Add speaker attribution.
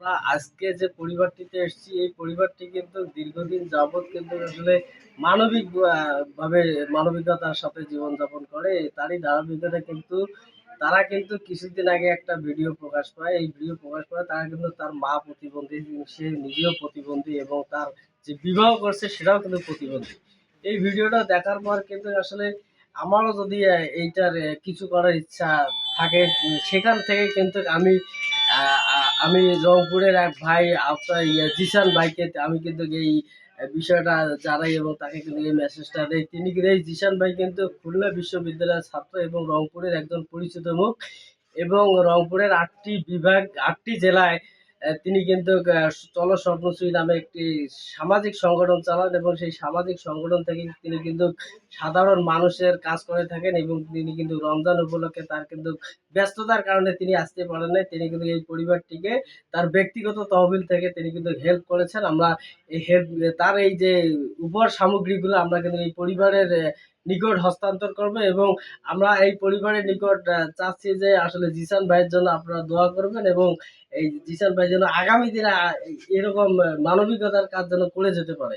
Speaker 1: আমরা আজকে যে পরিবারটিতে এসেছি, এই পরিবারটি কিন্তু দীর্ঘদিন যাবৎ কিন্তু আসলে মানবিক ভাবে মানবিকতার সাথে জীবনযাপন করে। তারই ধারাবাহিকতা কিন্তু তারা কিন্তু কিছুদিন আগে একটা ভিডিও প্রকাশ পায়। এই ভিডিও প্রকাশ পায়, তারা কিন্তু তার মা প্রতিবন্ধী সে নিজেও প্রতিবন্ধী, এবং তার যে বিবাহ করছে, সেটাও কিন্তু প্রতিবন্ধী। এই ভিডিওটা দেখার পর কিন্তু আসলে আমারও যদি এইটার কিছু করার ইচ্ছা থাকে, সেখান থেকে কিন্তু আমি আমি রংপুরের এক ভাই, আপনার ইয়ে জিসান ভাইকে, আমি কিন্তু এই বিষয়টা জানাই এবং তাকে কিন্তু এই মেসেজটা দেই। তিনি কিন্তু এই জিসান ভাই কিন্তু খুলনা বিশ্ববিদ্যালয়ের ছাত্র এবং রংপুরের একজন পরিচিত মুখ এবং রংপুরের আটটি বিভাগ, আটটি জেলায় তিনি কিন্তু চলো স্বপ্নশ্রী নামে একটি সামাজিক সংগঠন চালান এবং সেই সামাজিক সংগঠন থেকে তিনি কিন্তু সাধারণ মানুষের কাজ করে থাকেন এবং তিনি কিন্তু রমজান উপলক্ষে তার কিন্তু ব্যস্ততার কারণে তিনি আসতে পারেন নাই। তিনি কিন্তু এই পরিবারটিকে তার ব্যক্তিগত তহবিল থেকে তিনি কিন্তু হেল্প করেছেন। আমরা এই হেল্প তার এই যে উপর সামগ্রীগুলো আমরা কিন্তু এই পরিবারের নিকট হস্তান্তর করবে এবং আমরা এই পরিবারের নিকট চাচ্ছি যে আসলে জিসান ভাইয়ের জন্য আপনারা দোয়া করবেন এবং এই জিসান ভাই জন্য আগামী দিনে এরকম মানবিকতার কাজ যেন করে যেতে পারে।